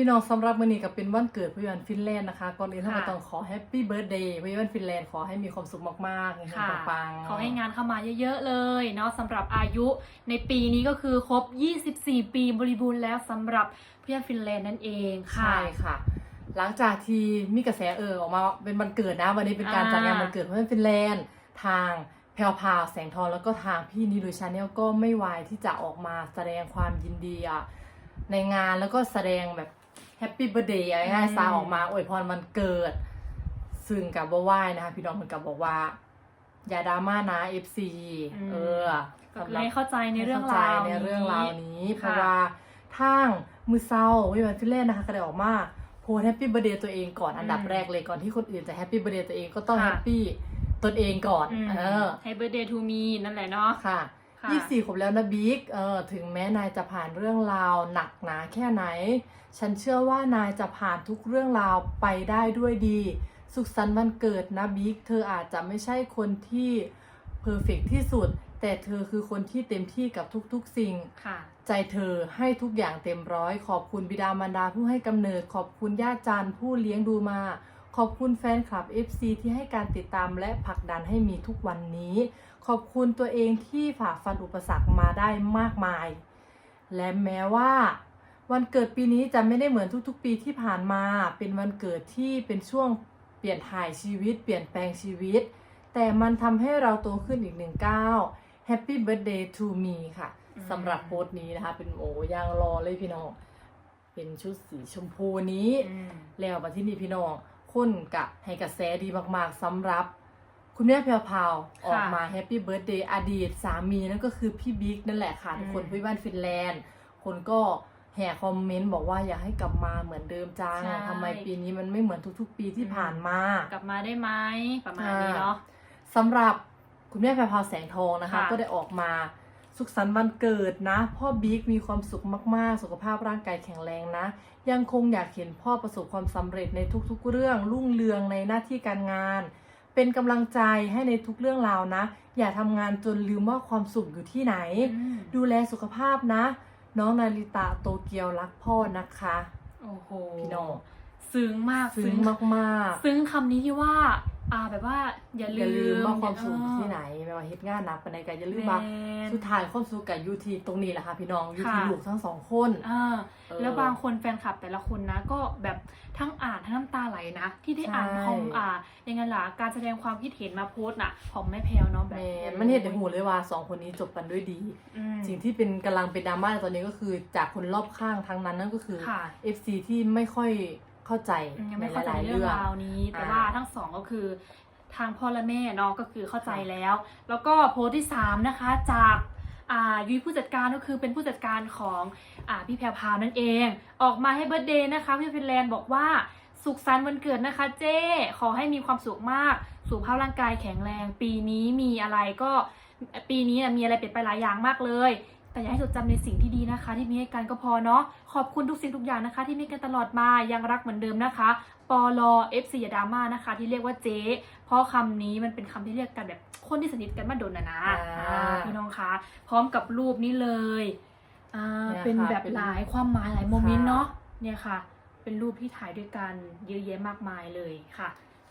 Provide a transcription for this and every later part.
พี่น้องสำหรับมื้อนี้ก็เป็นวันเกิดพี่วันฟินแลนด์นะคะก่อนอื่นเราก็ค่ะต้องขอแฮปปี้เบิร์ดเดย์พี่วันฟินแลนด์ขอให้มีความสุขมากๆเงินค่ะปังๆขอให้งานเข้ามาเยอะๆเลยเนาะสำหรับอายุในปีนี้ก็คือครบ 24 ปีบริบูรณ์แล้วสำหรับเพื่อนฟินแลนด์นั่นเองค่ะใช่ค่ะ หลังจากที่มีกระแสเออออกมาเป็นวันเกิดนะวันนี้เป็นการอ่าจัดงานวันเกิดเพื่อนฟินแลนด์ทางแพลวพราวแสงทองแล้วก็ทางพี่นิลุยชาแนลก็ไม่วายที่จะออกมาแสดงความยินดีอะในงานแล้วก็แสดงแบบ แฮปปี้เบ t ร์ a เดย์ง่ายๆซาออกมาอวยพรวันเกิด ซึ่งกับบ่ไหว้นะคะพี่น้องเหมือนกับบอกว่า อย่าดราม่านะ FC อืมเออก็สำหเลรับยเข้าใจในเรื่องให้ราวข้ใจในเรื่องราวนี้เพค่ะราะว่าทางมือเศร้าวิวันฟิลเล่นนะคะก็ได้ออกมาโพสแฮปปี้เบ t ร์ a เดย์ตัวเองก่อนอันดับอืมแรกเลยก่อนที่คนอื่นจะแฮปปี้เบ t ร์ a เดย์ตัวเองก็ต้องค่ะแฮปปี้ตนเองก่อนอืมเออให้เบ r ร์ d เดย์ทูมีนั่นแหละเนาะค่ะ ค่ะ ยี่สี่ขวบแล้วนะบิ๊กเออถึงแม้นายจะผ่านเรื่องราวหนักหนาแค่ไหน ฉันเชื่อว่านายจะผ่านทุกเรื่องราวไปได้ด้วยดี สุขสันต์วันเกิดนะบิ๊กเธออาจจะไม่ใช่คนที่เพอร์เฟกที่สุด แต่เธอคือคนที่เต็มที่กับทุกๆสิ่ง ค่ะ ใจเธอให้ทุกอย่างเต็มร้อย ขอบคุณบิดามารดาผู้ให้กำเนิด ขอบคุณญาติจารย์ผู้เลี้ยงดูมา ขอบคุณแฟนคลับ FC ที่ให้การติดตามและผลักดันให้มีทุกวันนี้ ขอบคุณตัวเองที่ฝ่าฟันอุปสรรคมาได้มากมาย และแม้ว่า วันเกิดปีนี้จะไม่ได้เหมือนทุกๆ ปีที่ผ่านมา เป็นวันเกิดที่เป็นช่วงเปลี่ยนถ่ายชีวิต เปลี่ยนแปลงชีวิต แต่มันทำให้เราโตขึ้นอีกหนึ่งก้าว Happy Birthday to me ค่ะอืมสำหรับโพสต์นี้นะคะ เป็นโอ้ยางรอเลยพี่น้อง เป็นชุดสีชมพูนี้อืมแล้วมาที่นี่พี่น้อง คนกะให้กระแสดีมากๆสำหรับ คุณแม่เพียวพาวออกมาแฮปปี้เบิร์ดเดย์อดีตสามีนั่นก็คือพี่บิ๊กนั่นแหละค่ะอืมทุกคนพี่บ้านฟินแลนด์ คนก็แห่คอมเมนต์บอกว่าอยากให้กลับมาเหมือนเดิมจังใช่ ทำไมปีนี้มันไม่เหมือนทุกๆ ปีที่ผ่านมากลับมาได้ไหมประมาณนี้เนาะ สำหรับคุณแม่แพรพราวแสงทองนะคะ ค่ะ ก็ได้ออกมา สุขสันต์วันเกิดนะ พ่อบิ๊กมีความสุขมากๆ สุขภาพร่างกายแข็งแรงนะ ยังคงอยากเห็นพ่อประสบความสำเร็จในทุกๆ เรื่องรุ่งเรืองในหน้าที่การงาน เป็นกำลังใจให้ในทุกเรื่องราวนะ อย่าทำงานจนลืมว่าความสุขอยู่ที่ไหนอืมดูแลสุขภาพนะ น้องนาริตะโตเกียวรักพ่อนะคะโอ้โหพี่น้องซึ้งมากซึ้งมากๆ ซึ้งคำนี้ที่ว่า อ่าแบบว่าอย่าอย่าลืลืมมว่าความสุขอยู่เออที่ไหนไม่ว่าเฮ็ดงานหนักปานใดก็อย่าลืมแมว่านสุดท้ายความสุขกับยูทีตรงนี้แหละค่ะพี่น้องยูทีค่ะลูกทั้งสองคนอ่าเออแล้วบางคนแฟนคลับแต่ละคนนะ ก็แบบทั้งอ่านทั้งน้ำตาไหลนะ ที่ได้อ่านใช่คอมอ่ายังไงล่ะการแสดงความคิดเห็นมาโพสต์น่ะของแม่แพลวเนาะแบแมบนมันเห็นในหูเลยว่าสองคนนี้จบกันด้วยดีอืมสิ่งที่เป็นกำลังเป็นดราม่าในตอนนี้ก็คือจากคนรอบข้างทั้งนั้นนั่นก็คือค่ะ FC ที่ไม่ค่อย เข้าใจอืมยังในไม่หเข้าใจลายๆเรื่เรื่อองงราวนี้ แต่อ่าว่าทั้งสองก็คือทางพ่อและแม่เนาะก็คือเข้าใจแล้ว แล้วก็โพสต์ที่สามนะคะจากอ่ายุ้ยผู้จัดการก็คือเป็นผู้จัดการของอ่าพี่แพรวพราวนั่นเอง ออกมาให้เบิร์ดเดย์นะคะพี่ฟินแลนด์บอกว่าสุขสันต์วันเกิดนะคะ เจ้ขอให้มีความสุขมาก สุขภาพร่างกายแข็งแรง ปีนี้มีอะไรก็ปีนี้น่ะมีอะไรเปลี่ยนไปหลายอย่างมากเลย แต่อยากให้จดจำในสิ่งที่ดีนะคะ ที่มีให้กันก็พอเนาะขอบคุณทุกสิ่งทุกอย่างนะคะ ที่มีกันตลอดมายังรักเหมือนเดิมนะคะปอลอ FC อย่าดราม่านะคะ ที่เรียกว่าเจ๊เพราะคำนี้มันเป็นคำที่เรียกกันแบบคนที่สนิทกันมาโดนนะนะอ่าอ่าพี่น้องคะพร้อมกับรูปนี้เลยอ่าเนี่ยค่ะเป็นแบบเป็นหลายความหมายหลายโมเมนต์ค่ะเนาะเนี่ยค่ะ เป็นรูปที่ถ่ายด้วยกันเยอะแยะมากมายเลยค่ะ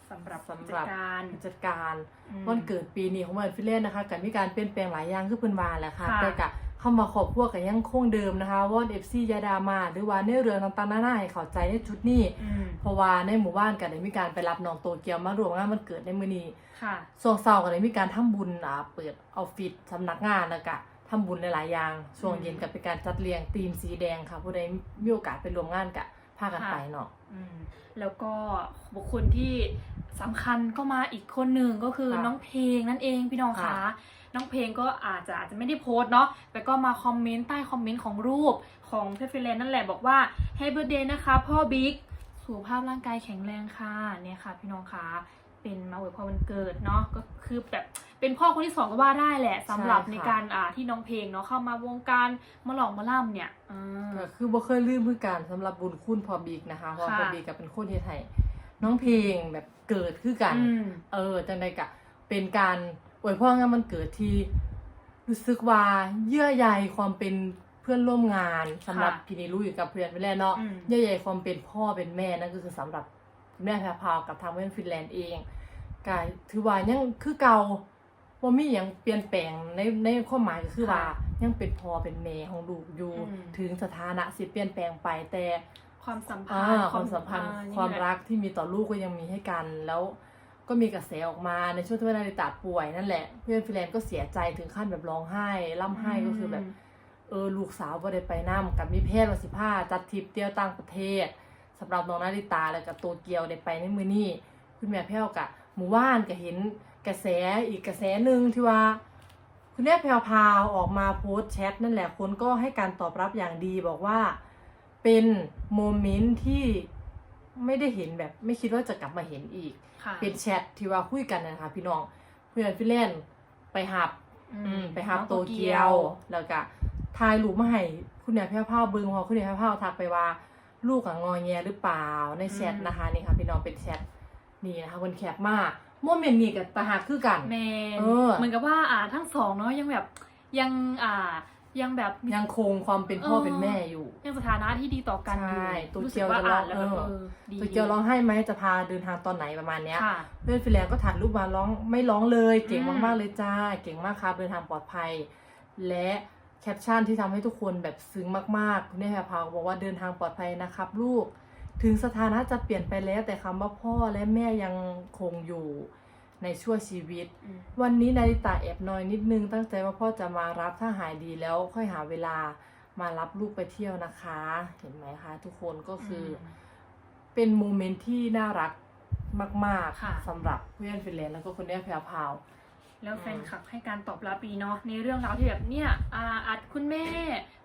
สำหรับสำผู้หจัรัดบการผู้จัดการอืมวันเกิดปีนี้ของมันฟิเลนนะคะกับมีการเปลี่ยนแปลงหลายอย่างคือเพิ่นวาแหละค่ะค่ะแต่กะ เข้ามาขอบพวกกันยังคงเดิมนะคะวอนเอฟซียาดามา หรือว่าในเรื่องต่างๆนานาให้เข้าใจในจุดนี้อืมเพราะว่าในหมู่บ้านก็ได้มีการไปรับน้องโตเกียวมารวมงานวันเกิดในมื้อนี้ค่ะช่วงเช้าก็ได้มีการทำบุญอ่าเปิดออฟฟิศสำนักงานแล้วก็ทำบุญหลายๆอย่างช่วงเย็นก็เป็นการจัดเรียงธีมสีแดงค่ะผู้ใดมีโอกาสไปร่วมงานก็พากันไปเนาะอืมแล้วก็บุคคลที่สำคัญก็มาอีกคนหนึ่งก็คือค่ะน้องเพลงนั่นเองพี่น้องค่ะคะ น้องเพลงก็อาจจะอาจจะไม่ได้โพสต์เนาะแต่ก็มาคอมเมนต์ใต้คอมเมนต์ของรูปของเพฟเฟรนนั่นแหละบอกว่า h a p p y b i r t h d a y นะคะพ่อบิ๊กสุขภาพร่างกายแข็งแรงค่ะเนี่ยค่ะ พี่น้องคะเป็นมาอวยพรวันเกิดเนาะก็คือแบบเป็นพ่อคนที่สองก็ว่าได้แหละสำหรับใช่ค่ะในการอ่าที่น้องเพลงเนาะเข้ามาวงการมาหลอกมาล่ำเนี่ยอ่าก็คือบ่เคยลืมคือกันสำหรับบุญคุณพอบิ๊กนะคะเพราะค่ะพอบิ๊กก็เป็นคนที่ไทยน้องเพลงแบบเกิดคือกันอืมเออจังใดกะเป็นการ อวยพรงานมันเกิดที่รู้สึกว่าเยื่อใยความเป็นเพื่อนร่วมงานสำหรับค่ะพี่นิรุยกับเพื่อนฟินแลนด์เนาะอืมใหญ่ๆความเป็นพ่อเป็นแม่นั่นก็คือสำหรับแม่แพรพราวกับทางเพื่อนฟินแลนด์เองกายถือว่ายังคือเก่าว่ามีอย่างเปลี่ยนแปลงในในความหมายก็คือว่าค่ะยังเป็นพ่อเป็นแม่ของลูกอยู่อืมถึงสถานะสิเปลี่ยนแปลงไปแต่ความสัมพัอ่านธ์ความสัมพันธ์อ่นี่ความแหละรักที่มีต่อลูกก็ยังมีให้กันแล้ว ก็มีกระแสออกมาในช่วงที่ว่านาริตาป่วยนั่นแหละ เพื่อนฟินแลนด์ก็เสียใจถึงขั้นแบบร้องไห้ร่ำไห้ก็คือแบบ เออลูกสาวบ่ได้ไปนํกับมีแพทย์วสิภาจัดทริปเที่ยวต่างประเทศสำหรับน้องนาริตาแล้วก็โตเกียวได้ไปในมื้อนี้คุณแม่แพ้วกะหมู่บ้านก็เห็นกระแสอีกกระแสหนึ่งที่ว่า คุณแม่แพรวพราวออกมาโพสต์แชทนั่นแหละคนก็ให้การตอบรับอย่างดีบอกว่าเป็นโมเมนต์ที่ ไม่ได้เห็นแบบ ไม่คิดว่าจะกลับมาเห็นอีก ค่ะ เป็นแชทที่ว่าคุยกันนะคะพี่น้องเพื่อนฟินแลนด์ไปหับ อืมไปหาโตเกียว แล้วก็ทายลูกมาให้คุณแม่แพ้วพราวเบิงเพอคุณแม่แพ้วพราวทักไปว่า ลูกอะงอแงหรือเปล่าในแชทนะคะนี่ค่ะพี่น้องเป็นแชทนี่นะคะคนแคบมากโมเมนต์นี้กับตาหักคือกัน แมนเออเหมือนกับว่าอ่าทั้งสองเนาะยังแบบยังอ่า ยังแบบยังคงความเป็นพ่อเออเป็นแม่อยู่ ยังสถานะที่ดีต่อกันอยู่ใช่ตัวรู้สึเกียวว่าจะร้อ่าอนงแล้วแบบเออเออดีตัวเกียวร้องไห้ไหมจะพาเดินทางตอนไหนประมาณเนี้ยค่ะเพื่อนฟินแลนด์ก็ถ่ายรูปมาร้องไม่ร้องเลย เก่งอืมมากๆเลยจ้า เก่งมากครับเดินทางปลอดภัย และแคปชั่นที่ทำให้ทุกคนแบบซึ้งมากๆคุณแม่แพรพาวบอกว่าเดินทางปลอดภัยนะครับ ลูก ถึงสถานะจะเปลี่ยนไปแล้วแต่คำว่าพ่อและแม่ยังคงอยู่ ในชั่วชีวิตอืมวันนี้นาริตาแอบน้อยนิดนึง ตั้งใจว่าพ่อจะมารับถ้าหายดีแล้วค่อยหาเวลามารับลูกไปเที่ยวนะคะ เห็นไหมคะทุกคนก็คืออเป็นโมเมนต์ที่น่ารักมากค่ะๆสำหรับเพื่อนฟินแลนด์แล้วก็คุณแม่แพรวพราวแล้วอืมแฟนคลับให้การตอบรับดีเนาะในเรื่องราวที่แบบเนี่ยอ่าอัดคุณแม่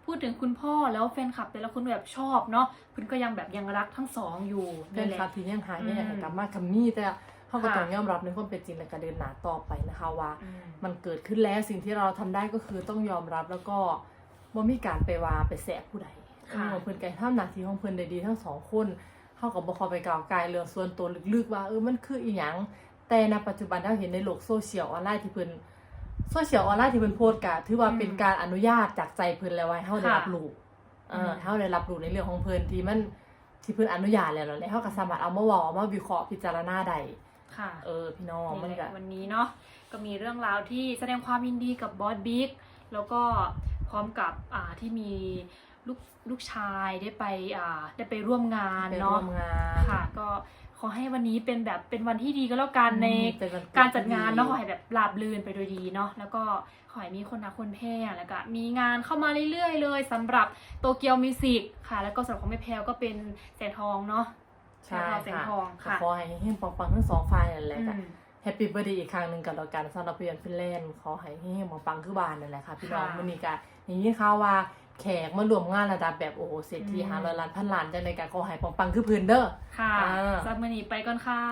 พูดถึงคุณพ่อแล้วแฟนคลับแต่ละคนแบบชอบเนาะเพิ่นก็ยังแบบยังรักทั้งสองอยู่เป็นั่นนแหละครับที่ยังหายไม่อยากอืมกลับมาคัมมี่แต่ เขาก็ค่ะต้องยอมรับในความเป็นจริงและการเดินหน้าต่อไปนะคะว่าอืมมันเกิดขึ้นแล้วสิ่งที่เราทำได้ก็คือต้องยอมรับแล้วก็บ่มีการไปว่าไปแสบผู้ใดค่ะเออเพิ่นไก่ทำหน้าที่ของเพิ่นได้ดีทั้งสองคนเขากับบ่เขอไปกล่าวกายเรื่องส่วนตัวลึกๆว่าเออมันคืออีหยังแต่ในปัจจุบันเราเห็นในโลกโซเชียลออนไลน์ที่เพิ่นโซเชียลออนไลน์ที่เพิ่นโพสต์ก็ถือว่าเป็นการอนุญาตจากใจเพิ่นแล้วว่าให้เฮาได้รับรู้เอออืมให้เฮาได้รับรู้ในเรื่องของเพิ่นที่มันที่เพิ่นอนุญาตแล้วนั่นแหละเฮาก็สามารถเอามาเว้าเอามาวิเคราะห์พิจารณาได้ ค่ะ เออพี่น้องมันนี่แหก็ละวันนี้เนาะก็มีเรื่องราวที่แสดงความยินดีกับบอสบิ๊กแล้วก็พร้อมกับอ่าที่มีลูกลูกชายได้ไปอ่าได้ไปร่วมงานไปร่เนาะวมงานค่ะ ก็ขอให้วันนี้เป็นแบบเป็นวันที่ดีก็แล้วกันในเป็นวันเดการจัดงานเนาะขอที่ให้แบบราบรื่นไปโดยดีเนาะแล้วก็ขอให้มีคนรักคนแพร่แล้วก็มีงานเข้ามาเรื่อยๆเลยสำหรับโตเกียวมิวสิกค่ะ แล้วก็สำหรับของแม่แพรวก็เป็นแสนทองเนาะ ใช่แสงค่ะทองค่ะขอให้เฮงๆปังๆทั้งสองฝ่ายนั่นแหละอืค่ะมแฮปปี้เบ t ร์ a ดอีกครั้งหนึ่งกับเรากันสำหรับเพื่อนฟินแลนด์ขอให้เฮงๆปังๆคือบ้านนั่นแหละค่ะพี่น้องค่ะวันนี้ก็อย่างนี้ข่าวว่าแขกมารวมงานระดับแบบโอ้โหเศรษฐีอืมหาร้อยล้านพันล้านจังในการขอให้ปังๆคือพื้นเด้อค่ะอ่าสำหรับมือนี้ไปก่อนค่ะ